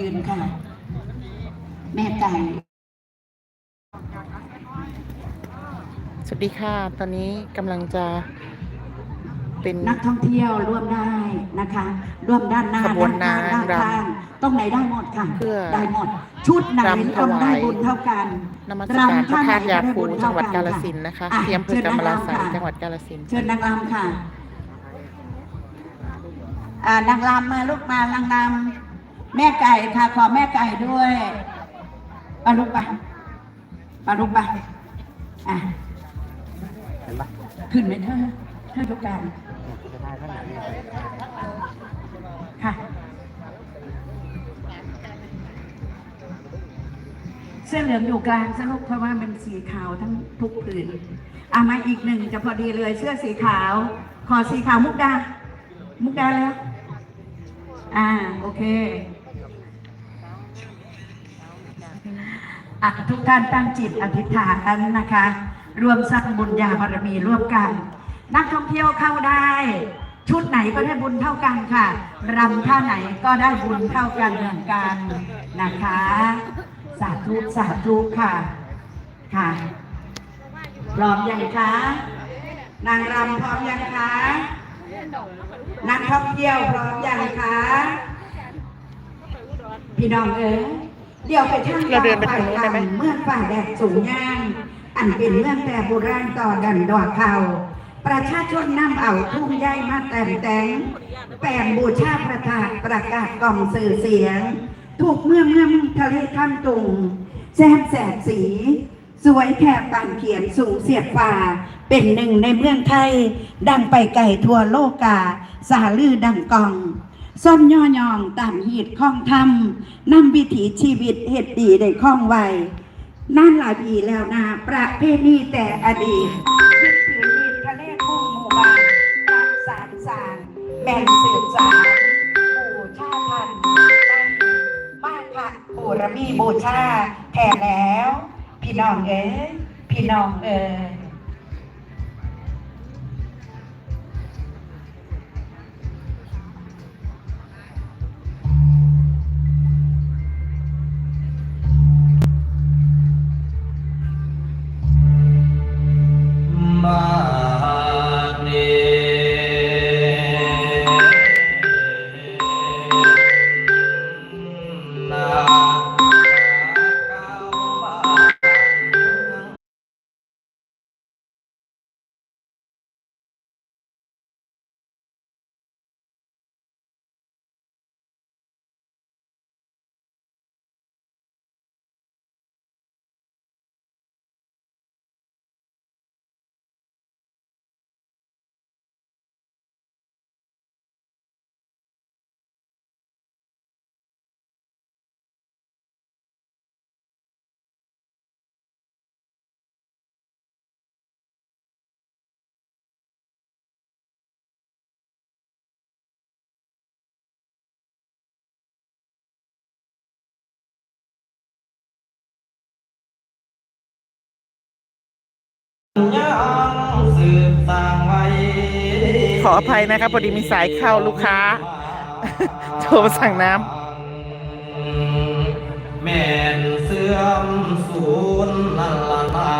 ยืนค่ะ แม่ไก่สวัสดีค่ะ ตอนนี้กำลังจะเป็นนักท่องเที่ยวร่วมได้นะคะ ร่วมด้านหน้าขบวนด้านข้างนางด้านข้างต้องไหนได้หมดค่ะเพื่อได้หมด ชุดไหนรำถต้องวายได้บุญเท่ากันนมัสการพระธาตุยาคูรำจังหวัดเท่กาฬนสินธุ์นะคะอ่ที่อำเภอกำมะลาไสยเชิญนางรำค่ะจังหวัดกาฬสินธุ์เชิญนางรำค่ะอ่านางรำมาลูกมานางรำ แม่ไก่ค่ะ ขอแม่ไก่ด้วยปลาลูกปะปลาลูกปะอะขึ้นไหมเธอเธอทุกการค่ะ เสื้อเหลืองอยู่กลางสรุปเพราะว่ามันสีขาวทั้งทุกผืนอะมาอีกหนึ่งจะพอดีเลยเสื้อสีขาว ขอสีขาวมุกดา มุกดาแล้ว อ่า โอเค อะทุกท่านตั้งจิตอธิษฐานนะคะรวมสร้างบุญญาบารมีร่วมกัน นักท่องเที่ยวเข้าได้ ชุดไหนก็ได้บุญเท่ากันค่ะรำท่าไหนก็ได้บุญเท่ากันเหมือนกันนะคะ สาธุสาธุค่ะค่ะพร้อมยังคะนางรำพร้อมยังคะนักท่องเที่ยวพร้อมยังคะพี่น้องเอ๋ย เดี๋ยวไปทางเราเดินไปทางนู้นได้ไหม เมื่องฝ่าแดดสูงย่าง อันเป็นเมืองแต่โบราณต่อดันดอกเขาประชาชนนำเอาทุ่งใหญ่มาแต่งแต่งแปลงบูชาพระธาตุประกาศกล่องสื่อเสียง ถูกเมื่อเมื่อทะเลข้ามตุงแซมแสดสี สวยแถบปานเขียนสูงเสียดฟ้า เป็นหนึ่งในเมืองไทย ดังไปไก่ทั่วโลกา สาลือดังกอง ซ่อมย่อยองตามหีดข้องธรรมนำวิถีชีวิตเหตุดีได้ข้องไวนั่นหลายปีแล้วนาประเพณีแต่อดีตยึดถือมีดทะเลทุ่งหมู่บ้านรักสารสารแบ่งสืบสารบูชาพันธุ์ได้บ้านพระบูรมีบูชาแทนแล้ว พี่น้องเอ๋ยพี่น้องเอ๋ย ออภัยนะครับ พอดีมีสายเข้าลูกค้า โทรมาสั่งน้ำแม่นเสื่อมสูญนันละนา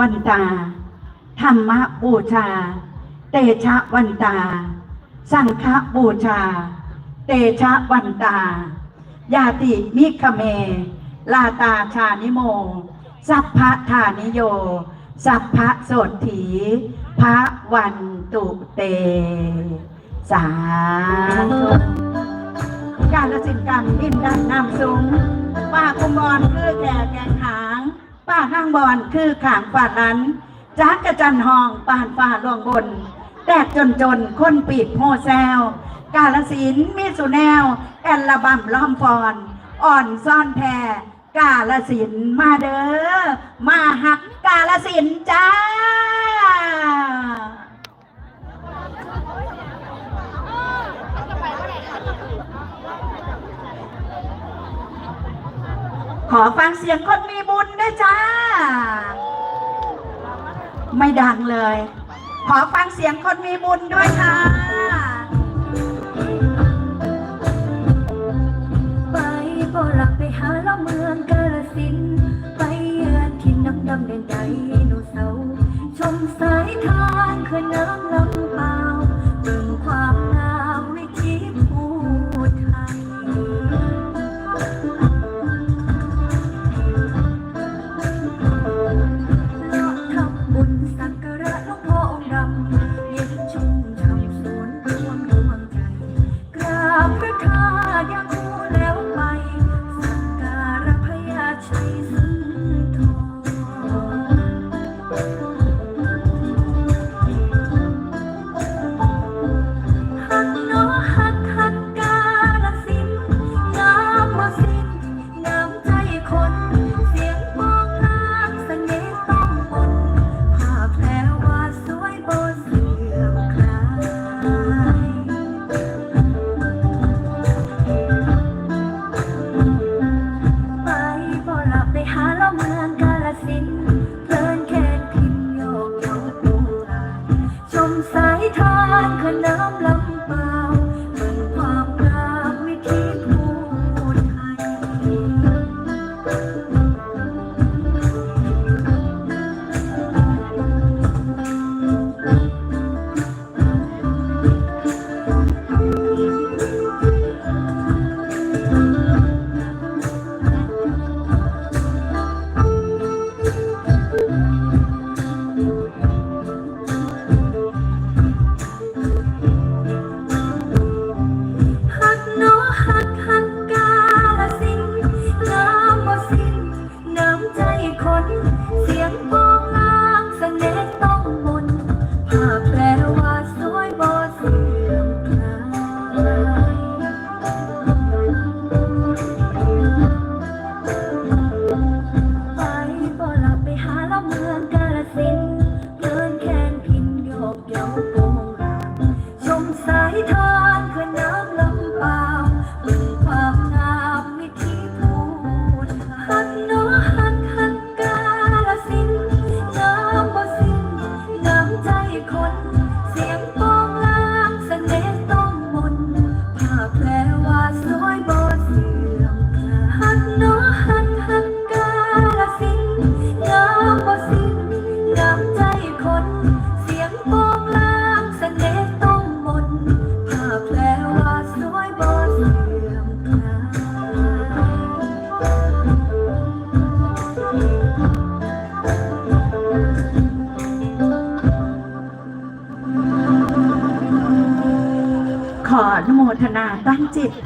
วันตา ธรรมบูชา เตชะวันตา สังฆบูชา เตชะวันตา ยาติมิคเม ลาตาชานิโม สัพพะทานิโย สัพพะโสดถีพระวันตุเต สาธุการละสินกรรมดินดันนำสูงป้าคุมบอลคือแก่แกงหาง ป้าข้างบอลคือขางฝ่านั้นจากกระจันหองป่านฝ่าลวงบน แตกจนจนคนปีดโมแซว กาลสินมีสุแนว แอนละบัมล้อมฟอน อ่อนซ่อนแพรกาลสินมาเด้อ มาหักกาลสินจ้า ขอฟังเสียงคนมีบุญด้วยจ้า ไม่ดังเลย ขอฟังเสียงคนมีบุญด้วยค่ะ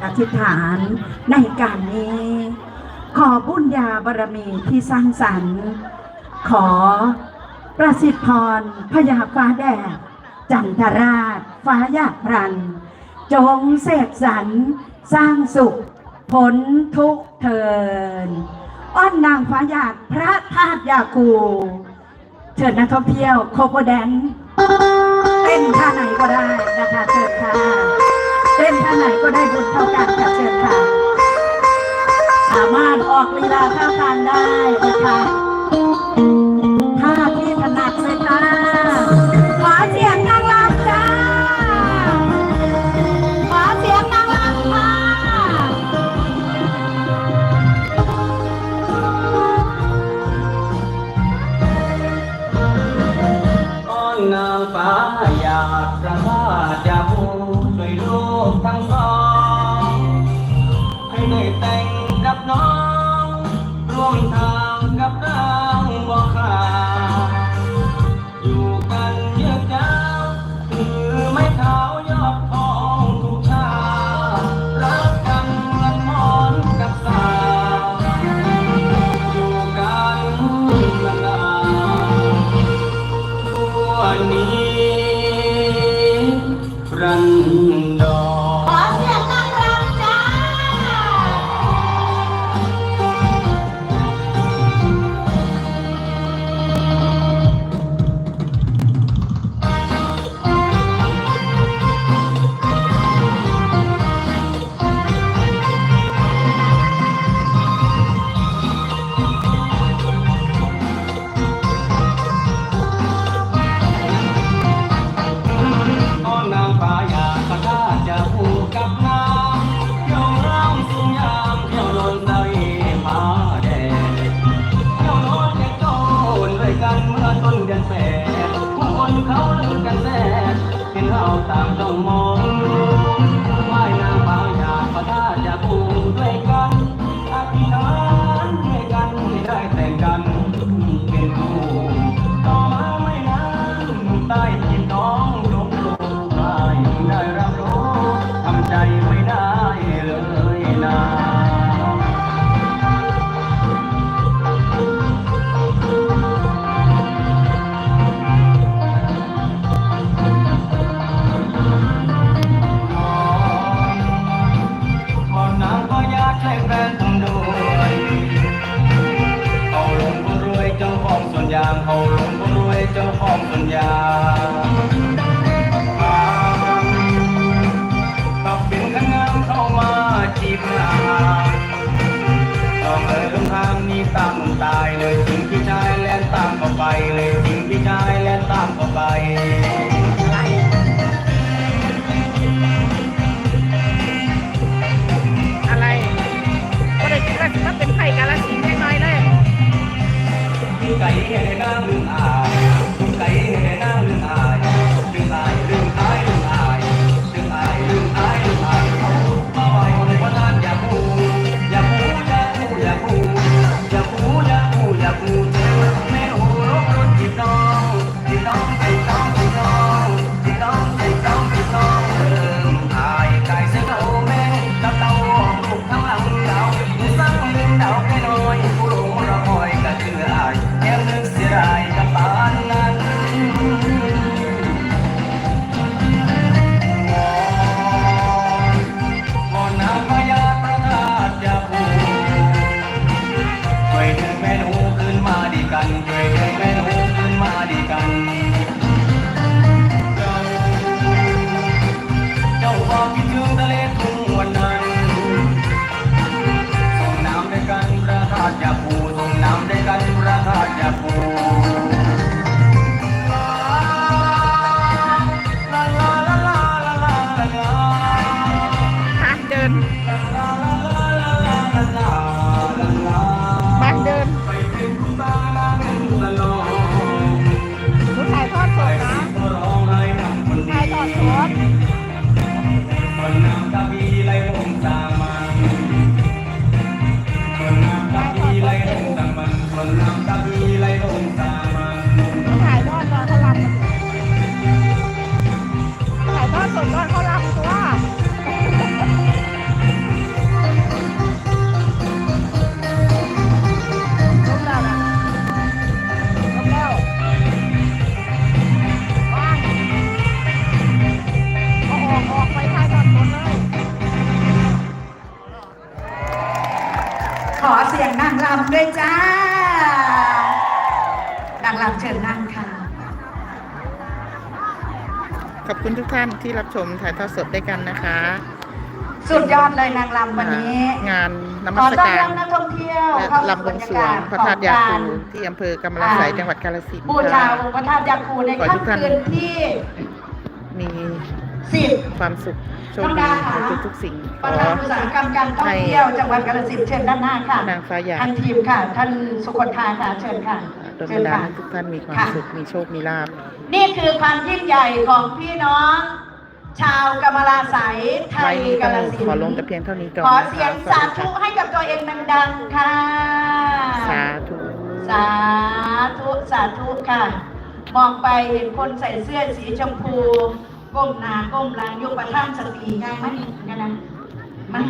อธิษฐานในการนี้ ขอบุญญาบารมีที่สร้างสรรค์ ขอประสิทธิพรพยาฟ้าแดดจันทราช ฟ้ายาพรัน จงเสกสรรสร้างสุขผลทุกเทิน อ้อนนางฟ้ายาดพระธาตุยาคูเชิญนักท่องเที่ยวโคโปแดนเต้นท่าไหนก็ได้นะคะเชิญค่ะ เต้นท่าไหนก็ได้บุญเท่ากันค่ะเชิญค่ะ สามารถออกลีลาข้าวทางได้นะคะ 当时 ทุกท่านที่รับชมถ่ายทอดสดด้วยกันนะคะ สุดยอดเลยนางรำวันนี้ งานนขมัอสต้อนการรับนักท่องเที่ยวและเข้าสู่ลำบวงสรวงพระธาตุยาคูที่อำเภอกำมะลาไสยจังหวัดกาฬสินธุ์บูชาค่ะ องค์พระธาตุยาคูในขอให้ทุกท่านค่ำคืนที่มีสิบความสุขโชคน้องดีดาค่ะในทุกๆสิ่งขประอธานอุตสาหกรรมการท่องเที่ยวจังหวัดกาฬสินธุ์เชิญด้านหน้าค่ะนางฟ้าหยาดท่านทีมค่ะ ท่านสุคนธาค่ะ เชิญค่ะ โดยเชิบัญนดาลค่ะ ให้ทุกท่านมีความค่ะสุข มีโชค มีลาภ นี่คือความยิ่งใหญ่ของพี่น้อง ชาวกำมะลาไสยไทไว้ยนี้กาก็ฬสินขอลงธุ์แต่เพียงเท่านี้ก่อนขอนะคะเสียงสสาวัสดีธุค่ะให้กับตัวเองดังๆค่ะ สาธุ สาธุสาธุค่ะ มองไปเห็นคนใส่เสื้อสีชมพูก้มหน้าก้มหลังยกประท่านสติง่ายไหมกันนะมา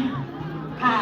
ค่ะ